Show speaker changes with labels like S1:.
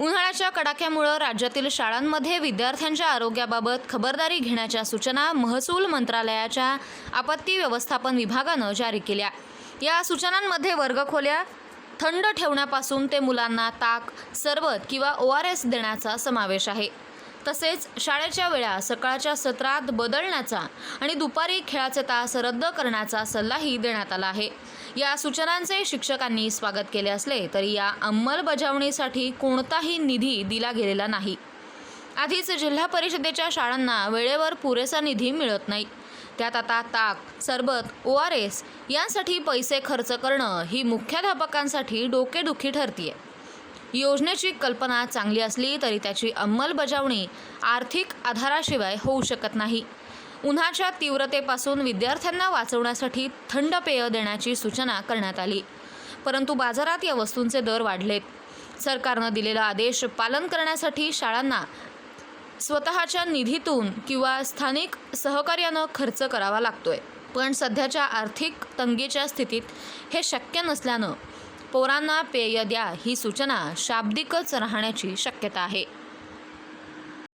S1: उन्हाळ्याच्या कडाक्यामुळे राज्यातील शाळांमध्ये विद्यार्थ्यांच्या आरोग्याबाबत खबरदारी घेण्याच्या सूचना महसूल मंत्रालयाच्या आपत्ती व्यवस्थापन विभागानं जारी केल्या. या सूचनांमध्ये वर्गखोल्या थंड ठेवण्यापासून ते मुलांना ताक सरबत किंवा ओ आर एस देण्याचा समावेश आहे. तसेच शाळेच्या वेळा सकाळच्या सत्रात बदलण्याचा आणि दुपारी खेळाचे तास रद्द करण्याचा सल्लाही देण्यात आला आहे. या सूचनांचे शिक्षकांनी स्वागत केले असले तरी या अंमलबजावणीसाठी कोणताही निधी दिला गेलेला नाही. आधीच जिल्हा परिषदेच्या शाळांना वेळेवर पुरेसा निधी मिळत नाही. त्यात आता ताक सरबत ओ आर एस यांसाठी पैसे खर्च करणं ही मुख्याध्यापकांसाठी डोकेदुखी ठरतीये. योजनेची कल्पना चांगली असली तरी त्याची अंमलबजावणी आर्थिक आधाराशिवाय होऊ शकत नाही. उन्हाच्या तीव्रतेपासून विद्यार्थ्यांना वाचवण्यासाठी थंड पेय देण्याची सूचना करण्यात आली. परंतु बाजारात या वस्तूंचे दर वाढलेत. सरकारनं दिलेला आदेश पालन करण्यासाठी शाळांना स्वतःच्या निधीतून किंवा स्थानिक सहकार्यानं खर्च करावा लागतोय. पण सध्याच्या आर्थिक तंगीच्या स्थितीत हे शक्य नसल्यानं पोरांना पेय द्या ही सूचना शाब्दिकच राहण्याची शक्यता आहे.